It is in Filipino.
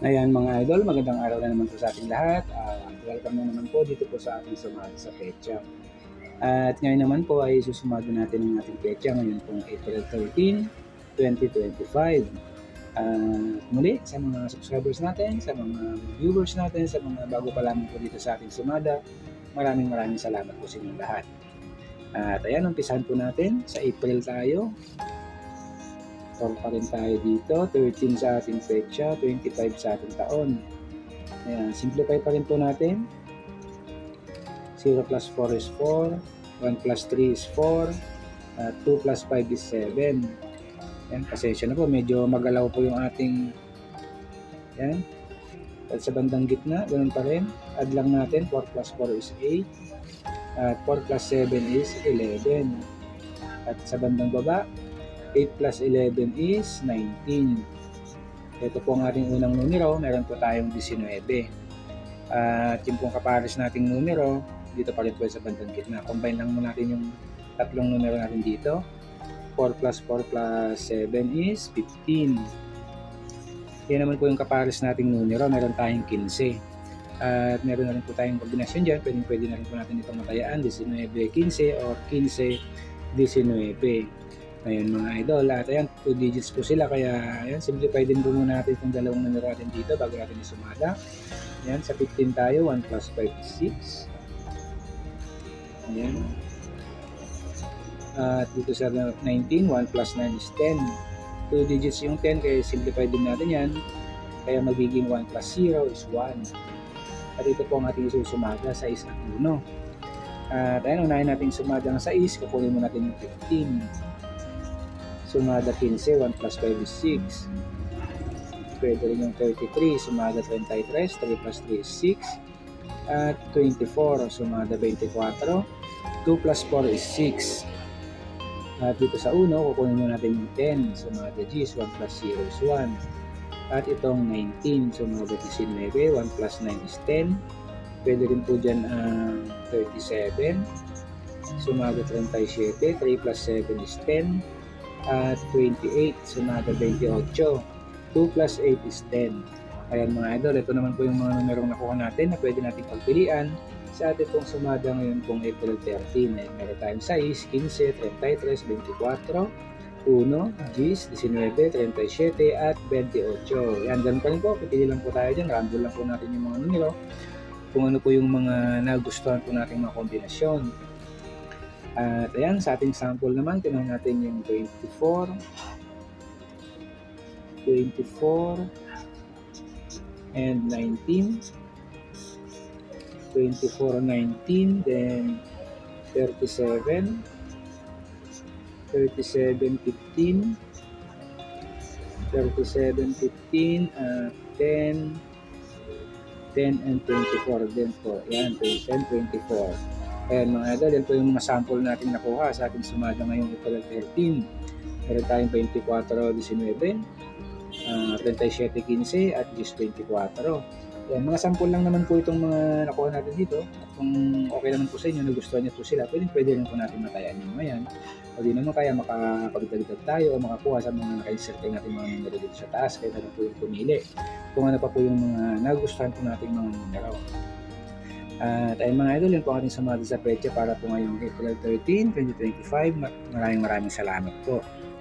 Ayan mga idol, magandang araw na naman po sa ating lahat. Ah, welcome na naman po dito po sa ating sumado sa pecha. At ngayon naman po ay susumado natin ang ating pecha ngayon pong April 13, 2025. At muli sa mga subscribers natin, sa mga viewers natin, sa mga bago pa lamang po dito sa ating sumada, maraming maraming salamat po sa inyong lahat. At ayan, umpisahan po natin. Sa April tayo. 4 pa rin tayo dito. 13 sa ating petsa, 25 sa ating taon. Ayan, simplify pa rin po natin. 0 plus 4 is 4. 1 plus 3 is 4. At 2 plus 5 is 7. Ayan, pasensya na po. Medyo magalaw po yung ating Ayan. At sa bandang gitna, ganun pa rin. Add lang natin. 4 plus 4 is 8. At 4 plus 7 is 11. At sa bandang baba, 8 plus 11 is 19. Ito po ang ating unang numero. Meron po tayong 19. At yung pong kapares nating numero, dito pa rin po sa bandang gitna. Combine lang mo natin yung tatlong numero natin dito. 4 plus 4 plus 7 is 15. Yan naman po yung kapares nating numero. Meron tayong 15. At meron na rin po tayong kombinasyon dyan. Pwede, pwede na rin po natin itong matayaan. 19-15 or 15-19. Ayun mga idol. At ayan, 2 digits po sila. Kaya ayan, simplify din po muna natin itong dalawang numero natin dito bago natin isumada. Ayan, sa 15 tayo. 1 plus 5 is 6. Ayan. At dito sa 19, 1 plus 9 is 10. 2 digits yung 10, kaya simplify din natin yan. Kaya magiging 1 plus 0 is 1. At ito po ang ating isusumada sa 1 at 1. At ayun, unahin natin sumada ng 6, kukunin mo natin yung 15. Sumada 15, 1 plus 5 is 6. Pwede rin yung 33, sumada 33, 3 plus 3 is 6. At 24, sumada 24. 2 plus 4 is 6. At dito sa 1, kukunin mo natin yung 10. Sumada G is 1 plus 0 is 1. At itong 19, sumada 19. 1 plus 9 is 10. Pwede rin po dyan ang 37. Sumada 37. 3 plus 7 is 10. At 28, sumada 28. 2 plus 8 is 10. Ayan mga idol, ito naman po yung mga numerong nakuha natin na pwede natin pagpilian sa ating pong sumada ngayon pong April 13. Ayan, meron tayong 6, 15, 33, 24, 1, 10, 19, 37, at 28. Yan, ganun pa rin po. Pipili lang po tayo dyan. Random lang po natin yung mga numero. Kung ano po yung mga nagustuhan po nating mga kombinasyon. At ayan, sa ating sample naman, tinan natin yung 24, 24, and 19. 24, 19, then 37, 37, 15, 37, 15, uh, 10, 10 and 24 din po. Ayan, 10, 24. Ayan mga idol, yan po yung mga sample natin nakuha sa ating sumada ngayong April 13. Meron tayong 24, 19, uh, 37, 15 at 10, 24. Yan, mga sample lang naman po itong mga nakuha natin dito. Kung okay naman po sa inyo, nagustuhan niyo po sila, pwede, pwede rin po natin matayaan yung mga yan. O di naman kaya makapagdagdag tayo o makakuha sa mga naka-insert natin mga numero dito sa taas, kaya naman po yung pumili. Kung ano pa po yung mga nagustuhan po natin mga numero. At ayun mga idol, yun po ating sumali sa pecha para po ngayong April 13, 2025. Maraming maraming salamat po.